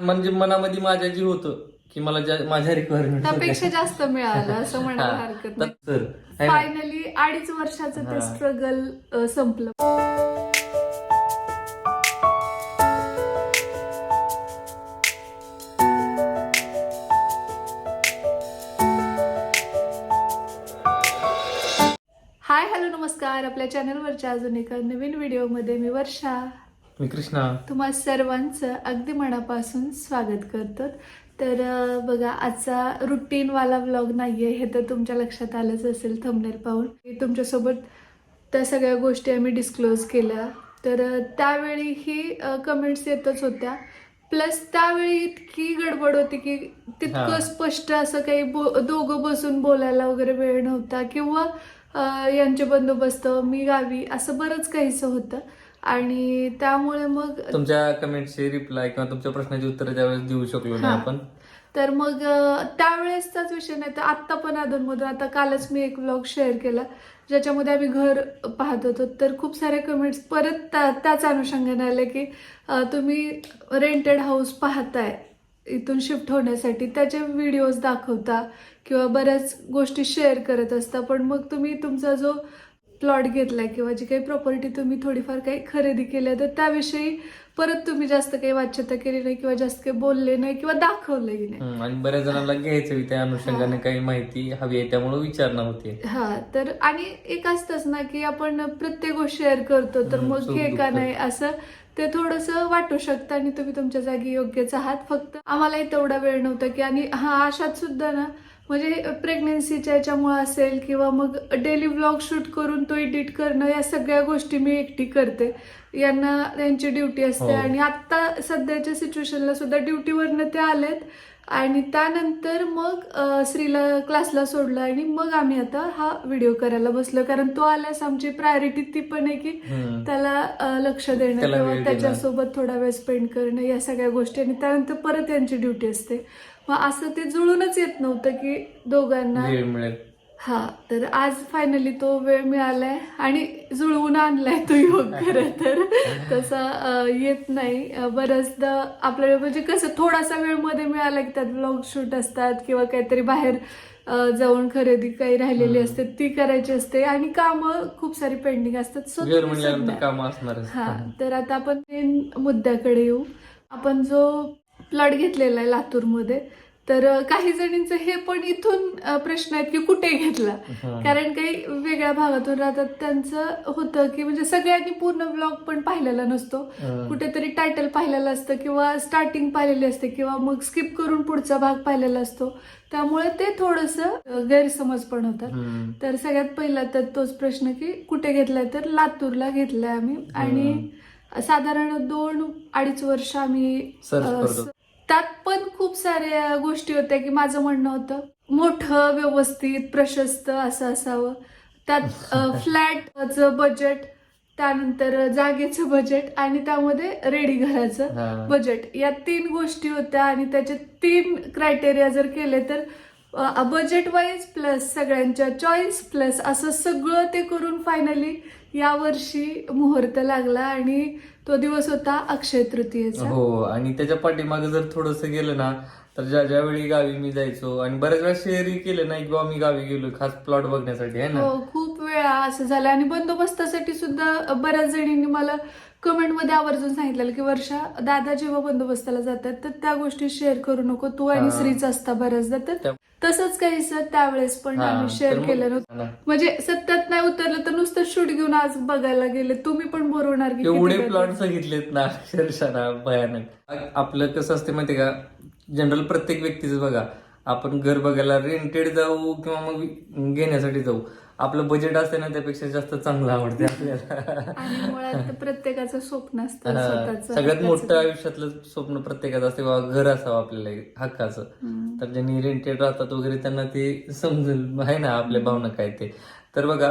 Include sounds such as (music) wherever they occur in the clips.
म्हणजे मनामध्ये माझ्या जी होतं की मला ज्या- माझ्या रिक्वायरमेंट त्यापेक्षा जास्त मिळालं असं म्हणायला हरकत नाही. ना? फायनली अडीच वर्षाचं ते हा. स्ट्रगल संपलं. हाय हॅलो नमस्कार. आपल्या चॅनलवरच्या अजून एका नवीन व्हिडिओमध्ये मी वर्षा. मी कृष्णा. तुम्हा सर्वांचं अगदी मनापासून स्वागत करतो. तर बघा आजचा रुटीनवाला व्लॉग नाहीये हे तर तुमच्या लक्षात आलंच असेल थंबनेल पाहून. मी तुमच्यासोबत त्या सगळ्या गोष्टी आम्ही डिस्क्लोज केल्या. तर त्यावेळीही कमेंट्स येतच होत्या. प्लस त्यावेळी इतकी गडबड होती की तितकं. स्पष्ट असं काही बो दोघं बसून बोलायला वगैरे वेळ नव्हता. किंवा यांचे बंदोबस्त मी गावी असं बरंच काहीसं होतं. आणि त्यामुळे मग तुमच्या कमेंटचे रिप्लाय किंवा तुमच्या प्रश्नाची उत्तर त्यावेळेस देऊ शकलो हा. नाही आपण. तर मग अं, त्यावेळेसचाच विषय नाही तर आत्ता पण अधूनमधून आता कालच मी एक व्लॉग शेअर केला ज्याच्यामध्ये आम्ही घर पाहत होतो. तर खूप सारे कमेंट्स परत त्या त्याच अनुषंगाने आले की अं, तुम्ही रेंटेड हाऊस पाहताय इथून शिफ्ट होण्यासाठी. त्याचे व्हिडिओज दाखवता किंवा बऱ्याच गोष्टी शेअर करत असता. पण मग तुम्ही तुमचा जो प्लॉट घेतलाय किंवा जी काही प्रॉपर्टी तुम्ही थोडीफार काही खरेदी केली आहे तर त्याविषयी परत तुम्ही जास्त काही वाच्यता केली नाही किंवा जास्त काही बोलले नाही किंवा दाखवलंही नाही. हम्म, आणि बऱ्याच जणांना घ्यायचं त्या अनुषंगाने काही माहिती हवी आहे त्यामुळे विचारणा होते. हा तर आणि एक असतंच ना की आपण प्रत्येक गोष्ट शेअर करतो तर हम्म, मग सुख हे का दुःख. नाही असं ते थोडस वाटू शकतं आणि तुम्ही तुमच्या जागी योग्यच आहात. फक्त आम्हालाही तेवढा वेळ नव्हता की आणि हा अशात सुद्धा ना म्हणजे प्रेग्नेन्सीच्या याच्यामुळे असेल किंवा मग डेली व्लॉग शूट करून तो एडिट करणं या सगळ्या गोष्टी मी एकटी करते यांना त्यांची ड्युटी असते हो. आणि आता सध्याच्या सिच्युएशनला सुद्धा ड्युटीवरनं ते आलेत आणि त्यानंतर मग श्रीला क्लासला सोडलं आणि मग आम्ही आता हा व्हिडिओ करायला बसलो कारण तो आल्यास आमची प्रायोरिटी ती पण आहे की. त्याला लक्ष देणं किंवा. त्याच्यासोबत थोडा वेळ स्पेंड करणं या सगळ्या गोष्टी आणि त्यानंतर परत यांची ड्युटी असते मग असं ते जुळूनच येत नव्हतं की दोघांना. वेळ मिळेल. हा तर आज फायनली तो वेळ मिळालाय आणि जुळवून आणलाय तो योग (laughs) खरं तर. तसा येत नाही. बऱ्याचदा आपल्याला म्हणजे कसं थोडासा वेळमध्ये मिळाला की त्यात ब्लॉग शूट असतात किंवा काहीतरी बाहेर जाऊन खरेदी काही राहिलेली. असते ती करायची असते आणि कामं खूप सारी पेंडिंग असतात. सध्या- काम असणारच. हा तर आता आपण मेन मुद्द्याकडे येऊ. आपण जो प्लॉट घेतलेला आहे लातूरमध्ये. तर काही जणींचं हे पण इथून प्रश्न आहेत की कुठे घेतला. कारण काही वेगळ्या भागातून राहतात. त्यांचं होतं की म्हणजे सगळ्यांनी पूर्ण ब्लॉग पण पाहिलेला नसतो. कुठेतरी टायटल पाहिलेलं असतं किंवा स्टार्टिंग पाहिलेली असते किंवा मग स्किप करून पुढचा भाग पाहिलेला असतो. त्यामुळे ते थोडंसं गैरसमज पण होतात. तर सगळ्यात पहिला तर तोच प्रश्न की कुठे घेतलाय? तर लातूरला घेतलाय आम्ही. आणि साधारण दोन अडीच वर्ष आम्ही त्यात पण खूप साऱ्या गोष्टी होत्या की माझं म्हणणं होतं मोठं व्यवस्थित प्रशस्त असं असावं. त्यात (laughs) फ्लॅटचं बजेट त्यानंतर जागेचं बजेट आणि त्यामध्ये रेडी घराचं. बजेट या तीन गोष्टी होत्या आणि त्याचे तीन क्रायटेरिया जर केले तर बजेट वाईज प्लस सगळ्यांच्या चॉईस प्लस असं सगळं ते करून फायनली या वर्षी मुहूर्त लागला आणि तो दिवस होता अक्षय तृतीयेचा. हो आणि त्याच्या पाठीमागे जर थोडस गेलं ना तर ज्या ज्यावेळी गावी मी जायचो आणि बऱ्याच वेळा शेअरही केलं नाही किंवा मी गावी गेलो खास प्लॉट बघण्यासाठी आहे ना? हो खूप वेळा असं झालं आणि बंदोबस्तासाठी सुद्धा बऱ्याच जणींनी मला कमेंटमध्ये आवर्जून सांगितलेलं की वर्षा दादा जेव्हा बंदोबस्ताला जातात तर त्या गोष्टी शेअर करू नको. तू आणि. श्रीच असता बऱ्याचदा. तर तसंच काहीसं त्यावेळेस पण आम्ही शेअर केलं नव्हतं. म्हणजे सतत नाही उतरलं तर नुसतं शूट घेऊन आज बघायला गेले. तुम्ही पण बोर होणार की एवढे प्लॉट सांगितलेत ना अक्षरशः भयानक. आपलं कसं असते माहितीये का? जनरल प्रत्येक व्यक्तीचं बघा. आपण घर बघायला रेंटेड जाऊ किंवा मग घेण्यासाठी जाऊ. आपलं बजेट असते ना त्यापेक्षा जास्त चांगलं आवडते (laughs) आपल्याला. आणि मुळात तर प्रत्येकाचं स्वप्न असतं स्वतःचं सगळ्यात. मोठं आयुष्यातलं स्वप्न प्रत्येकाचं असते बाबा घर असावं आपल्याला एक हक्काचं. तर ज्यांनी रेंटेड राहतात वगैरे त्यांना ते समजेल आहे ना आपल्या भावना काय ते. तर बघा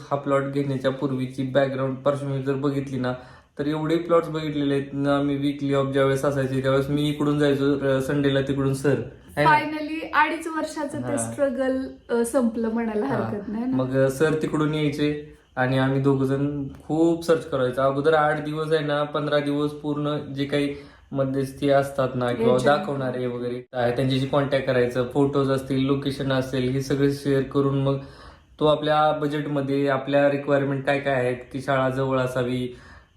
हा प्लॉट घेण्याच्या पूर्वीची बॅकग्राऊंड पार्श्वभूमी जर बघितली ना तर एवढे प्लॉट्स बघितलेले आहेत ना मी विकली ऑफ ज्यावेळेस असायची त्यावेळेस मी इकडून जायचो संडेला तिकडून सर फायनली अडीच वर्षाचं ते हा. स्ट्रगल संपलं म्हणायला हरकत नाही ना मग सर तिकडून यायचे आणि आम्ही दोघ जण खूप सर्च करायचो अगोदर आठ दिवस आहे ना पंधरा दिवस पूर्ण जे काही मध्यस्थी असतात ना किंवा Agent. दाखवणारे वगैरे आहे त्यांच्याशी कॉन्टॅक्ट करायचं फोटोज असतील लोकेशन असेल हे सगळे शेअर करून मग तो आपल्या बजेटमध्ये आपल्या रिक्वायरमेंट काय काय आहेत की शाळा जवळ असावी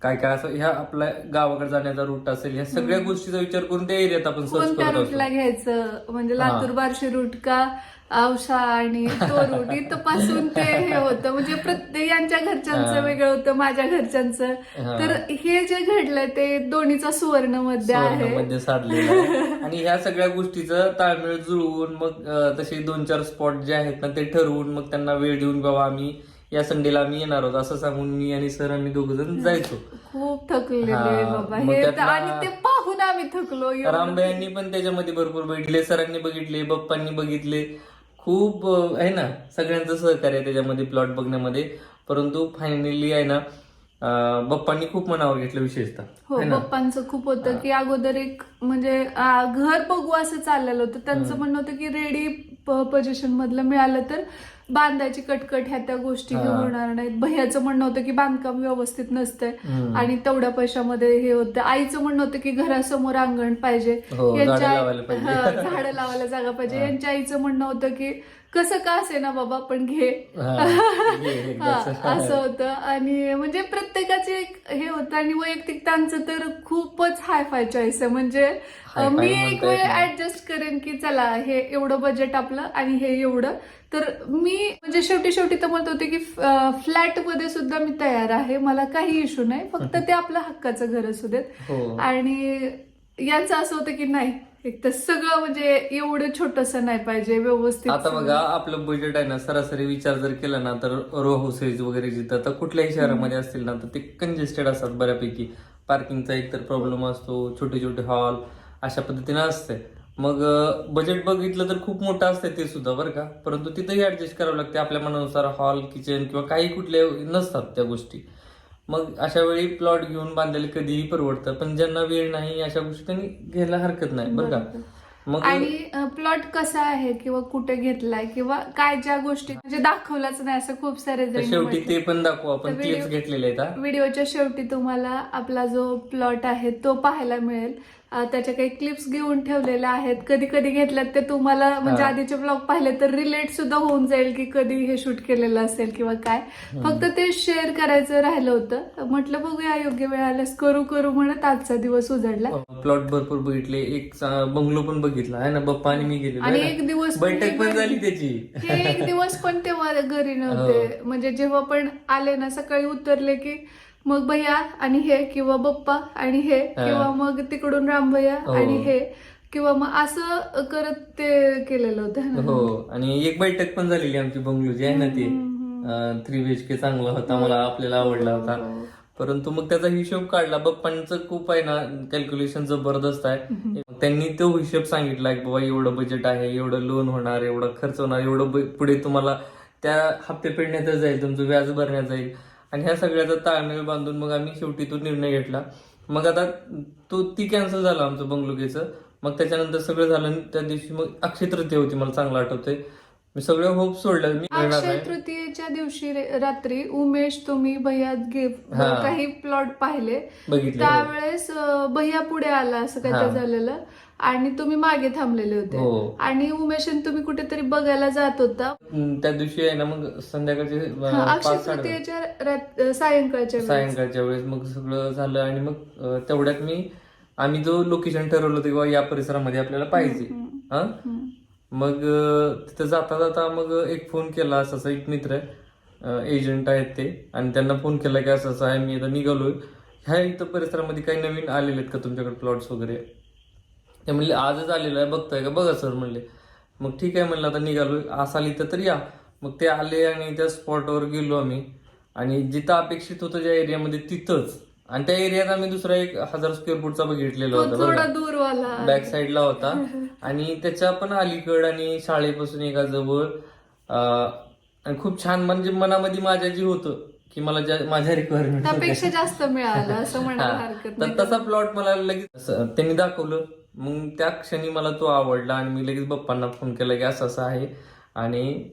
काय काय असं ह्या आपल्या गावाकडे जाण्याचा रूट असेल ह्या सगळ्या गोष्टीचा विचार करून त्या एरियात आपण सर्च कोणत्या करत रूटला असतो घ्यायचं म्हणजे हा. लातूर बार्शी रूट का औषा आणि तो रूट इथं पासून ते हे होतं म्हणजे प्रत्येक यांच्या घरच्यांचं. वेगळं होतं माझ्या घरच्यांचं हा. तर हे जे घडलं ते दोन्हीचा सुवर्णमध्ये आहे मध्ये साधलेलं आहे. (laughs) आणि ह्या सगळ्या गोष्टीचं ताळमेळ जुळवून मग अं, तसे दोन चार स्पॉट जे आहेत ना ते ठरवून मग त्यांना वेळ देऊन बाबा आम्ही या संडेला आम्ही येणार आहोत असं सांगून मी आणि सर आम्ही दोघ जण जायचो. खूप थकलेले हा, बाबा. मग हे तर- त्यातला- आणि ते पाहून आम्ही थकलो. एवढं. रामबायांनी पण त्याच्यामध्ये भरपूर बघितले सरांनी बघितले बप्पांनी बघितले. खूप अं, आहे ना सगळ्यांचं सहकार्य आहे त्याच्यामध्ये प्लॉट बघण्यामध्ये. परंतु फायनली आहे ना अं, बप्पांनी खूप मनावर घेतलं विशेषतः. हो है ना? पप्पांचं खूप होतं की अगोदर एक म्हणजे आ, घर बघू असं चाललेलं होतं. त्यांचं म्हणणं होतं की रेडी पोझिशन मधलं मिळालं तर बांधायची कटकट ह्या त्या गोष्टी हे. होणार नाहीत भैयाचं म्हणणं होतं की बांधकाम व्यवस्थित नसतंय हम्म. आणि तेवढ्या पैशामध्ये हे होतं आईचं म्हणणं होतं की घरासमोर अंगण पाहिजे हो, झाडं लावायला पाहिजे. हा, झाडं लावायला जागा पाहिजे हा. यांच्या आईचं म्हणणं होतं की कसं का असे ना बाबा पण घे. (laughs) असं होतं. आणि म्हणजे प्रत्येकाचे एक हे होतं आणि वैयक्तिक त्यांचं तर खूपच हाय फाय चॉईस आहे. म्हणजे मी एक वेळ. ऍडजस्ट करेन की चला हे एवढं बजेट आपलं आणि हे एवढं. तर मी म्हणजे शेवटी शेवटी तर म्हणत होते की फ्लॅटमध्ये सुद्धा मी तयार आहे. मला काही इश्यू नाही. फक्त (laughs) ते आपलं हक्काचं घर असू देत. हो. आणि यांचं असं होतं की नाही एक तर सगळं म्हणजे एवढं छोटस नाही पाहिजे व्यवस्थित आता बघा आपलं बजेट आहे ना सरासरी विचार जर केला ना तर रो हाऊसेस वगैरे जिथं तर कुठल्याही शहरामध्ये असतील ना तर ते कंजेस्टेड असतात बऱ्यापैकी. पार्किंगचा एक तर प्रॉब्लेम असतो छोटे छोटे हॉल अशा पद्धतीने असते. मग बजेट बघितलं तर खूप मोठं असतं ते सुद्धा बरं का. परंतु तिथंही ऍडजस्ट करावं लागते आपल्या मनानुसार हॉल किचन किंवा काही कुठले नसतात त्या गोष्टी. मग अशा वेळी प्लॉट घेऊन बांधायला कधीही परवडतं पण ज्यांना वेळ नाही अशा गोष्टी त्यांनी घ्यायला हरकत नाही बरं का मग आणि प्लॉट कसा आहे किंवा कुठे घेतलाय किंवा काय ज्या गोष्टी म्हणजे दाखवलाच नाही असं खूप सारे शेवटी. ते पण दाखवू आपण क्लिप्स घेतलेले आहेत हा. व्हिडिओच्या शेवटी तुम्हाला आपला जो प्लॉट आहे तो पाहायला मिळेल त्याच्या काही क्लिप्स घेऊन ठेवलेल्या आहेत. कधी कधी घेतल्यात ते तुम्हाला म्हणजे हा. आधीचे ब्लॉग पाहिले तर रिलेट सुद्धा होऊन जाईल की कधी हे शूट केलेलं असेल किंवा काय. फक्त ते शेअर करायचं राहिलं होतं. म्हटलं बघूया योग्य वेळ आल्यास करू करू म्हणत आजचा दिवस उजडला. प्लॉट भरपूर बघितले. एक बंगलो पण बघितला. आहे ना? बप्पा आणि मी गेलेलो आणि एक. दिवस पण बैठक पण झाली त्याची. हे एक दिवस पण तेव्हा घरी नव्हते. (laughs) म्हणजे जेव्हा पण आले ना सकाळी उतरले की मग भैया आणि हे किंवा बप्पा आणि हे. किंवा मग तिकडून राम भैया हो. आणि हे किंवा मग असं करत ते केलेलं होतं है आणि एक बैठक पण झालेली आमची बंगलोची आहे ना ती. थ्री बी एच के चांगला होता मला आपल्याला आवडला होता. हो. परंतु मग त्याचा हिशोब काढला बप्पांचं खूप आहे ना कॅल्क्युलेशन जबरदस्त आहे. त्यांनी तो हिशोब सांगितला की बाबा एवढं बजेट आहे एवढं लोन होणार एवढं खर्च होणार एवढं पुढे तुम्हाला त्या हप्ते फेडण्यात जाईल तुमचं व्याज भरण्यात जाईल. आणि ह्या सगळ्याचा ताळमेळ बांधून मग आम्ही शेवटी तो निर्णय घेतला. मग आता तो ती कॅन्सल झाला आमचं बंगलोकेचं मग त्याच्यानंतर सगळं झालं त्या दिवशी मग अक्षय तृतीय होती मला चांगलं आठवतंय. मी सगळं होप सोडलं. मी अक्षय तृतीयेच्या दिवशी रात्री उमेश तुम्ही भैया गे हा. काही प्लॉट पाहिले. त्यावेळेस भैया पुढे आला असं काय. झालेलं. आणि तुम्ही मागे थांबलेले होते. हो. आणि उमेश तुम्ही कुठेतरी बघायला जात होता. हम्म, त्या दिवशी आहे ना मग संध्याकाळचे अं, हा, अक्षय पाच साडे तृतीयेच्या रात- अं, सायंकाळच्या वेळेस. सायंकाळच्या वेळेस मग सगळं झालं आणि मग अं, तेवढ्यात मी आम्ही जो लोकेशन ठरवलं होतं किंवा या परिसरामध्ये आपल्याला पाहिजे. हा? हम्म. मग अं, तिथं जाता जाता मग एक फोन केला असं असं एक मित्र एजंट आहेत ते. आणि त्यांना फोन केला की असं असं आहे मी आता निघालोय. ह्या इथं परिसरामध्ये काही नवीन आलेले आहेत का तुमच्याकडे प्लॉट्स वगैरे? ते म्हणले आजच आलेलं आहे बघताय का? बघा सर म्हणले. मग ठीक आहे म्हणलं आता निघालोय असाल इथं तर या. मग ते आले आणि त्या स्पॉटवर गेलो आम्ही. आणि जिथं अपेक्षित होतं ज्या एरियामध्ये तिथंच. आणि त्या एरियात आम्ही दुसरा एक हजार स्क्वेअर फूटचा बघितलेला होता बॅक साईडला होता. (laughs) आणि त्याच्या पण अलीकड आणि शाळेपासून एका जवळ आणि खूप छान म्हणजे मनामध्ये माझ्या जी होतं की मला ज्या माझ्या रिक्वायरमेंट जास्त मिळालं असं तर तसा प्लॉट मला लगेच त्यांनी दाखवलं. मग त्या क्षणी मला तो आवडला आणि मी लगेच पप्पांना फोन केला की असं असं आहे आणि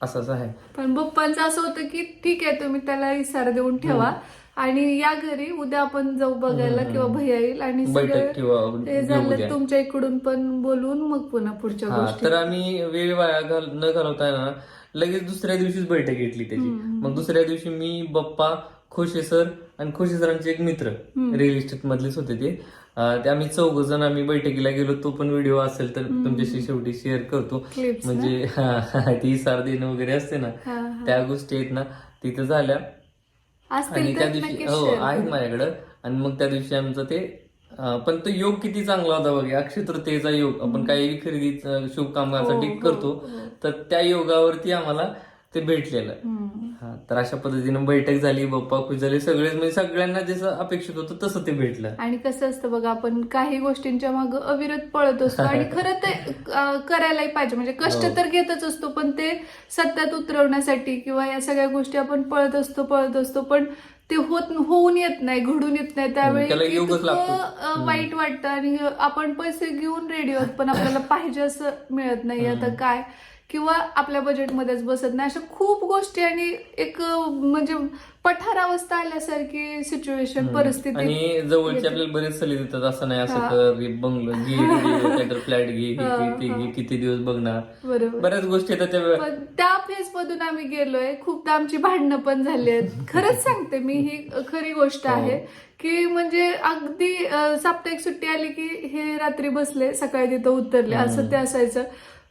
असं असं आहे पण पप्पांचं असं होतं की ठीक आहे तुम्ही त्याला इसारा देऊन ठेवा आणि या घरी उद्या आपण जाऊ बघायला. किंवा भैया येईल आणि बैठक सगळं किंवा हे झालं. तुमच्या इकडून पण बोलवून मग पुन्हा पुढच्या गोष्टी तर आम्ही वेळ वाया घाल न घालवता ना लगेच दुसऱ्या दिवशीच बैठक घेतली त्याची. मग दुसऱ्या दिवशी मी बप्पा खोशे सर आणि खोशे सरांचे एक मित्र. रिअल इस्टेट मधलेच होते ते ते आम्ही चौघ जण आम्ही बैठकीला गेलो तो पण व्हिडिओ असेल तर तुमच्याशी शेवटी शेअर करतो. म्हणजे ती सार देणं वगैरे असते ना त्या गोष्टी आहेत ना तिथं झाल्या. आणि त्या दिवशी हो आहेत. माझ्याकडं. आणि मग त्या दिवशी आमचं ते पण तो योग किती चांगला होता बघा अक्षय तृतीयेचा योग. आपण काही खरेदी अं, शुभ कामासाठी हो, हो, करतो. हो. तर त्या योगावरती आम्हाला ते भेटलेलं. हा तर अशा पद्धतीनं बैठक झाली बप्पा खुश झाले सगळेच म्हणजे सगळ्यांना जसं अपेक्षित होतं तसं ते भेटलं. आणि कसं असतं बघा आपण काही गोष्टींच्या मागे अविरत पळत असतो आणि (laughs) खरं ते अं, करायलाही पाहिजे. म्हणजे कष्ट हो. तर घेतच असतो पण ते सत्यात उतरवण्यासाठी किंवा या सगळ्या गोष्टी आपण पळत असतो पळत असतो पण ते होत होऊन येत नाही घडून येत नाही. त्यावेळी त्याला योगच इतकं, लागतो. अं, वाईट वाटतं आणि आपण पैसे घेऊन रेडी आहोत पण आपल्याला पाहिजे असं मिळत नाही. आता काय? किंवा आपल्या बजेटमध्येच बसत नाही. अशा खूप गोष्टी आणि एक म्हणजे पठारावस्था आल्यासारखी सिच्युएशन परिस्थिती आणि जवळचे आपल्याला बरेच सल्ले देतात असं नाही असं. कर बंगलो घे (laughs) फ्लॅट घे घे ते. घे किती दिवस बघणार? बरोबर. बऱ्याच गोष्टी त्या वेळा- पण त्या फेज मधून आम्ही गेलोय. खूपदा आमची भांडणं पण झाली आहेत. (laughs) खरंच सांगते मी ही खरी गोष्ट हो. आहे की म्हणजे अगदी साप्ताहिक सुट्टी आली की हे रात्री बसले सकाळी तिथं उतरले असं ते असायचं.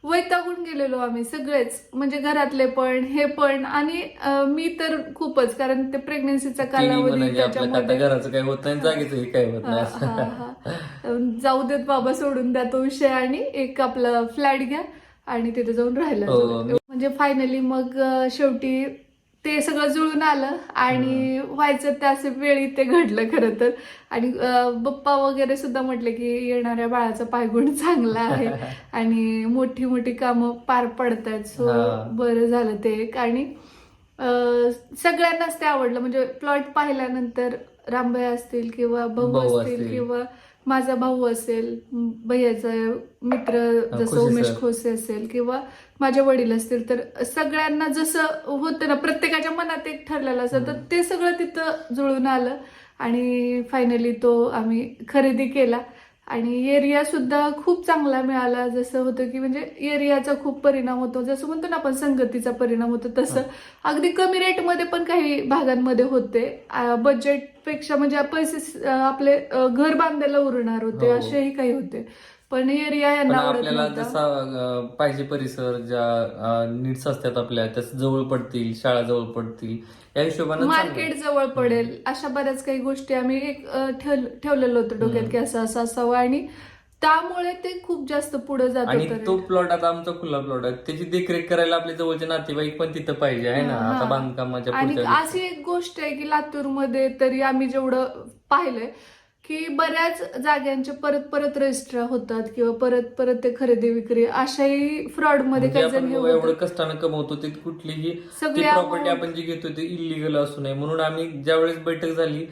वैतागून गेलेलो आम्ही सगळेच म्हणजे घरातले पण हे पण आणि अं, मी तर खूपच कारण ते प्रेग्नेन्सीचा तिन्ही कालावधी म्हणायचे आपल्या आता त्याच्यामध्ये घराचं काही होत नाही जागेचं हे काही होत नाही हा, असं हा, हा. जाऊ देत बाबा सोडून द्या तो विषय आणि एक आपला फ्लॅट घ्या आणि तिथे जाऊन राहायला हो, जाऊ. मी- म्हणजे फायनली मग अं, शेवटी ते सगळं जुळून आलं आणि व्हायचं त्याच वेळी ते घडलं खरं तर आणि अं, पप्पा वगैरे सुद्धा म्हटले की येणाऱ्या बाळाचा पायगुण चांगला आहे (laughs) आणि मोठी मोठी कामं पार पडतात सो. बरं झालं ते एक आणि सगळ्यांनाच ते आवडलं म्हणजे प्लॉट पाहिल्यानंतर रामभाई असतील किंवा भाऊ असतील. किंवा माझा भाऊ असेल भैयाचा मित्र जसं उमेश. खोसे असेल किंवा माझे वडील असतील तर सगळ्यांना जसं होतं ना प्रत्येकाच्या मनात एक ठरलेलं असतं तर ते सगळं तिथं जुळून आलं. आणि फायनली तो आम्ही खरेदी केला. आणि एरिया सुद्धा खूप चांगला मिळाला. जसं होतं की म्हणजे एरियाचा खूप परिणाम होतो. जसं म्हणतो ना आपण संगतीचा परिणाम होतो तसं. अगदी कमी रेटमध्ये पण काही भागांमध्ये होते. बजेटपेक्षा म्हणजे पैसे आपले घर बांधायला उरणार होते हो. असेही काही होते. पण एरिया पण यांना आवडत आपल्याला नव्हता. जसा अं, पाहिजे परिसर ज्या नीड्स असतात आपल्या त्या जवळ पडतील शाळा जवळ पडतील या हिशोबाने मार्केट जवळ पडेल अशा बऱ्याच काही गोष्टी आम्ही एक अं, ठेव- ठेवलेलं होतं डोक्यात की असं असं असावं आणि त्यामुळे ते खूप जास्त पुढे जात आणि होतं तो प्लॉट आता आमचा खुला प्लॉट आहे. त्याची देखरेख करायला आपले जवळचे नातेवाईक पण तिथं पाहिजे आहे ना? हा. आता बांधकामाच्या आणि पुढच्या अशी एक गोष्ट आहे की लातूरमध्ये तरी आम्ही जेवढं पाहिलंय की बऱ्याच जाग्यांचे परत परत रजिस्टर होतात किंवा परत परत ते खरेदी विक्री अशाही फ्रॉडमध्ये म्हणजे हे एवढं. कष्टानं कमवतो ते कुठलीही प्रॉपर्टी आपण जी घेतो ते इलिगल असू नये. म्हणून आम्ही ज्यावेळेस बैठक झाली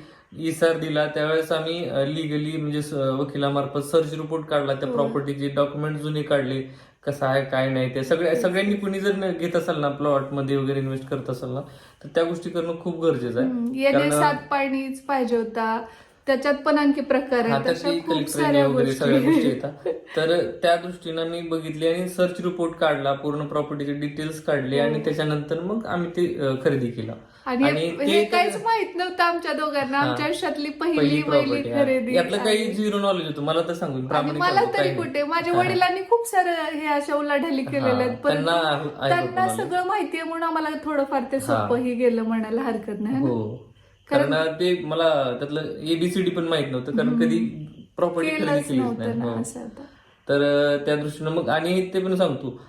इसार दिला त्यावेळेस आम्ही लिगली म्हणजे वकिलामार्फत सर्च रिपोर्ट काढला. त्या हो. प्रॉपर्टीचे डॉक्युमेंट जुने काढले. कसं आहे काय नाही ते सगळ्या सगळ्यांनी कुणी जर घेत असाल ना प्लॉटमध्ये वगैरे इन्व्हेस्ट करत असाल ना तर त्या गोष्टी करणं खूप गरजेचं आहे. सात पाणीच पाहिजे होता. त्याच्यात पण आणखी प्रकार हा आहेत अशा खूप कलेक्टर साऱ्या वगैरे सगळ्या गोष्टी गोष्टी येतात (laughs) तर त्या दृष्टीनं मी बघितली आणि सर्च रिपोर्ट काढला पूर्ण प्रॉपर्टीचे डिटेल्स काढले हो. आणि त्याच्यानंतर मग आम्ही ते अं, खरेदी केला आणि हे काहीच माहीत नव्हतं आमच्या दोघांना हा. आमच्या आयुष्यातली पहिली पहिली खरेदी यातलं काही झिरो नॉलेज होतं मला तर सांगून आणि प्रामाणिक मला सांगतो, तरी काही नाही. कुठे माझ्या हा. वडिलांनी खूप सारं हे अशा उलाढाली केलेल्या आहेत हा, पण त्यांना आहे- आहे त्यांना knowledge. सगळं माहितीये म्हणून आम्हाला थोडंफार ते हा. सोपंही गेलं म्हणायला हरकत नाही ना? हो कारण ते मला त्यातलं एबीसीडी पण माहीत नव्हतं कारण कधी प्रॉपर्टी खरेदी केलंच नाही आता. तर त्या दृष्टीनं मग आणि ते पण सांगतो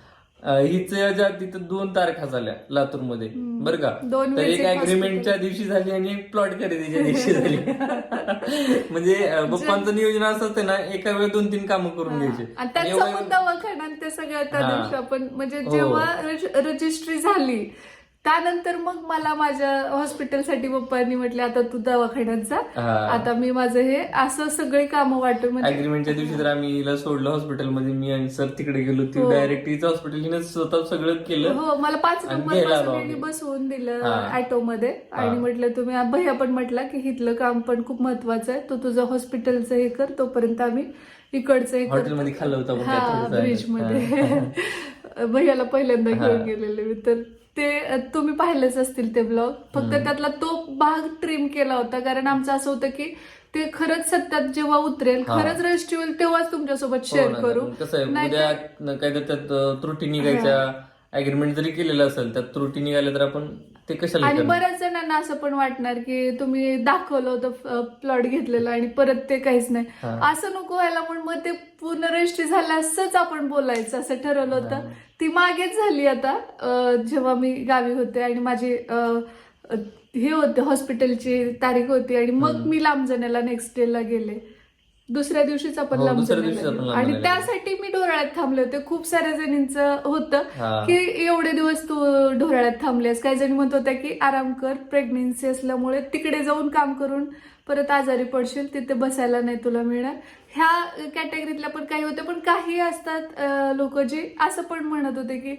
अं, हिच ज्या तिथं दोन तारखा झाल्या लातूरमध्ये. बरं का दोन तर एक अग्रीमेंटच्या दिवशी झाली आणि एक प्लॉट खरेदीच्या दिवशी (laughs) झाली म्हणजे पप्पांचं नियोजन असं असतं ना एका वेळी दोन तीन कामं करून घ्यायचे ते सगळं त्या. दिवशी आपण म्हणजे हो. जेव्हा रजिस्ट्री झाली त्यानंतर मग मला माझ्या हॉस्पिटलसाठी पप्पांनी म्हटले आता तू दवाखान्यात जा. आता मी माझं हे असं सगळी कामं वाटून म्हणजे अग्रीमेंटच्या दिवशी तर आम्ही हिला सोडलं हॉस्पिटलमध्ये मी आणि सर तिकडे गेलो ती. डायरेक्ट हिचं हॉस्पिटल स्वतः सगळं केलं हो मला पाच नंबर बसवून दिलं. ऑटो मध्ये आणि. म्हटलं तुम्ही भैया पण म्हटला की इथलं काम पण खूप महत्वाचं आहे तू तुझं हॉस्पिटलचं हे कर तोपर्यंत आम्ही इकडचं हे हॉटेलमध्ये खाल्लं होतं आपण हा काय थोडंसं. ब्रिज हा. मध्ये (laughs) भैयाला पहिल्यांदा. घेऊन गेलेले मी तर ते तुम्ही पाहिलेच असतील ते ब्लॉग फक्त त्यातला तो भाग ट्रिम केला होता कारण आमचं असं होतं की ते खरंच सत्यात जेव्हा उतरेल हा. खरंच रेस्ट होईल तेव्हाच तुमच्यासोबत हो शेअर ना, करू कसं आहे उद्या त्यात त्रुटी निघायच्या अग्रीमेंट जरी केलेलं असेल त्यात त्रुटी निघाल्या तर आपण ते कशाला आणि? बऱ्याच जणांना असं पण वाटणार की तुम्ही दाखवलं होतं प्लॉट घेतलेलं आणि परत ते काहीच नाही हा. असं नको व्हायला म्हणून मग ते पूर्ण रेस्टी झालं असंच आपण बोलायचं असं ठरवलं होतं हा. ती मागेच झाली आता जेव्हा मी गावी होते आणि माझी हे होते हॉस्पिटलची तारीख होती आणि मग. मी लांबजण्याला नेक्स्ट डे ला गेले दुसऱ्या दिवशीच आपण हो, गेलो. आणि त्यासाठी मी डोराळ्यात थांबले होते खूप साऱ्या जणींचं होतं. की एवढे दिवस तू ढोराळ्यात थांबलेस काही जणी म्हणत होत्या की आराम कर प्रेग्नेन्सी असल्यामुळे तिकडे जाऊन काम करून परत आजारी पडशील तिथे बसायला नाही तुला मिळणार ह्या कॅटेगरीतल्या पण काही होत्या पण काही असतात लोक जे असं पण म्हणत होते की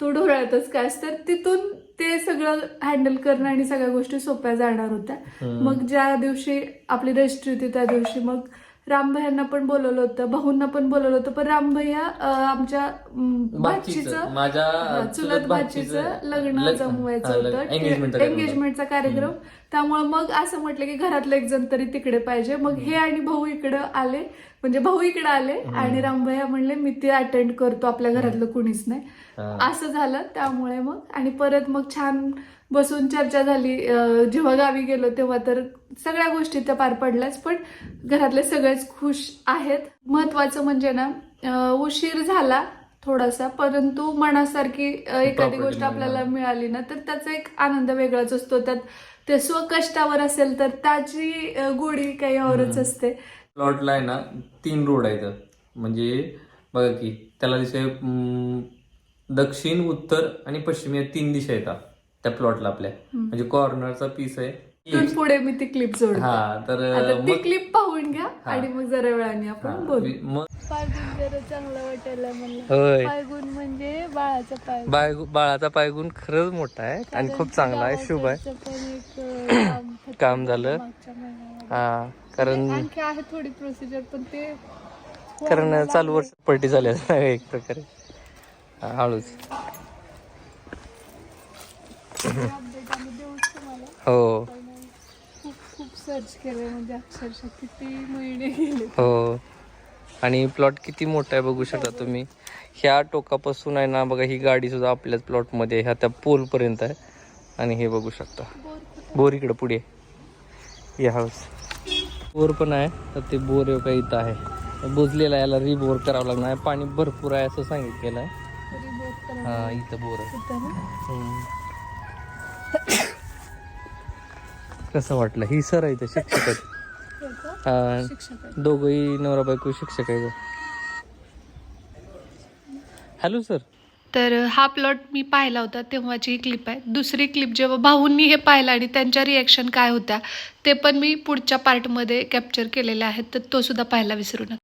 तू ढोराळ्यातच काय तर तिथून ते सगळं हँडल करणं आणि सगळ्या गोष्टी सोप्या जाणार होत्या. मग ज्या दिवशी आपली रजिस्ट्री होती त्या दिवशी मग रामभैयांना पण बोलवलं होतं भाऊंना पण बोलवलं होतं पण रामभैया आमच्या भाचीचं, माझ्या चुलत भाचीचं लग्न जमवायचं होतं एंगेजमेंट एंगेजमेंटचा कार्यक्रम. त्यामुळे मग असं म्हटलं की घरातलं एक जण तरी तिकडे पाहिजे. मग हे आणि भाऊ इकडे आले म्हणजे भाऊ इकडे आले आणि रामभैया म्हणले मी ते अटेंड करतो आपल्या घरातलं कुणीच नाही. असं झालं त्यामुळे मग आणि परत मग छान बसून चर्चा झाली. जेव्हा गावी गेलो तेव्हा तर सगळ्या गोष्टी त्या पार पडल्याच पण घरातले सगळेच खुश आहेत. महत्वाचं म्हणजे ना उशीर झाला थोडासा परंतु मनासारखी एखादी गोष्ट. आपल्याला मिळाली ना तर त्याचा एक आनंद वेगळाच असतो. त्यात ते स्वकष्टावर असेल तर त्याची गोडी काही औरच. असते. प्लॉटला आहे ना तीन रोड आहेत. म्हणजे बघा की त्याला दिशे दक्षिण उत्तर आणि पश्चिम या तीन दिशा येतात त्या प्लॉटला आपल्या. म्हणजे कॉर्नरचा पीस आहे पुढे मी ती क्लिप जोडते हा तर ती मग क्लिप पाहून घ्या हा. आणि मग जरा वेळाने हा, आपण बोलू मग पायगुण जरा चांगला वाटायला मला होय म्हणजे बाळाचा पाय बाय बाळाचा पायगुण खरंच मोठा आहे आणि खूप चांगला आहे शुभ आहे पण एक अं, काम (coughs) होतं काम झालं. मागच्या महिन्यामध्ये. हा कारण आणखी आहे थोडी प्रोसिजर पण ते कारण चालू. वर्ष पलटी झाली आहे एक प्रकारे हा, हळूच ते update आम्ही देऊच तुम्हाला हो. खूप खूप सर्च केले म्हणजे अक्षरशः किती महिने गेले. हो. आणि प्लॉट किती मोठा आहे बघू शकता तुम्ही. ह्या टोकापासून आहे ना बघा ही गाडी सुद्धा आपल्याच प्लॉटमध्ये ह्या त्या पोल पर्यंत आहे. आणि हे बघू शकता. बोर इकडं पुढे. या हाऊस बोर पण आहे. तर ते बोर एवढं इथं आहे. बुजलेला आहे, याला रिबोर करावं लागणार आहे. पाणी भरपूर आहे असं सांगितलेलं आहे. हा इथं बोर आहे. कसं वाटलं? ही सर आहे इथं शिक्षक आहेत. दोघही दोघंही नवरा बायको शिक्षक आहे हॅलो सर. तर हा प्लॉट मी पाहिला होता तेव्हाची ही क्लिप आहे. दुसरी क्लिप जेव्हा भाऊंनी हे पाहिलं आणि त्यांच्या रिॲक्शन काय होत्या ते पण मी पुढच्या पार्टमध्ये कॅप्चर केलेल्या आहेत तर तो सुद्धा पाहायला विसरू नका.